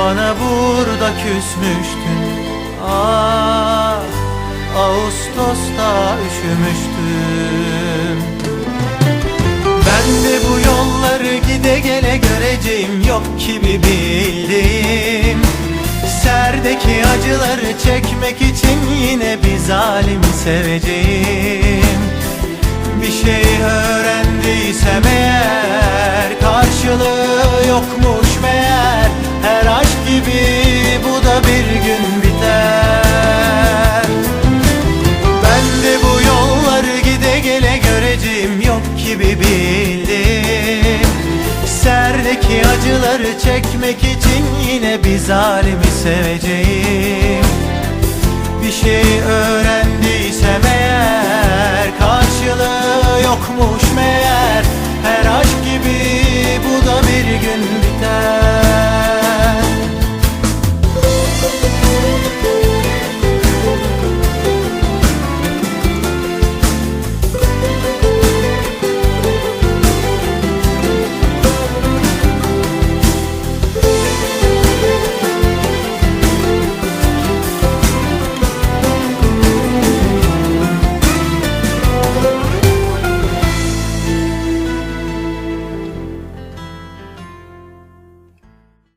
Bana burada küsmüştün. Ah Ağustos'ta üşümüştüm. Ben de bu yolları gide gele göreceğim Yok ki bir bildiğim Serdeki acıları çekmek için yine bir zalimi seveceğim. Bir şey öğrendiysem gibi bu da bir gün biter. Ben de bu yolları gide gele göreceğim Yok gibi bildim. Serdeki acıları çekmek için yine bir zalimi seveceğim. Bir şey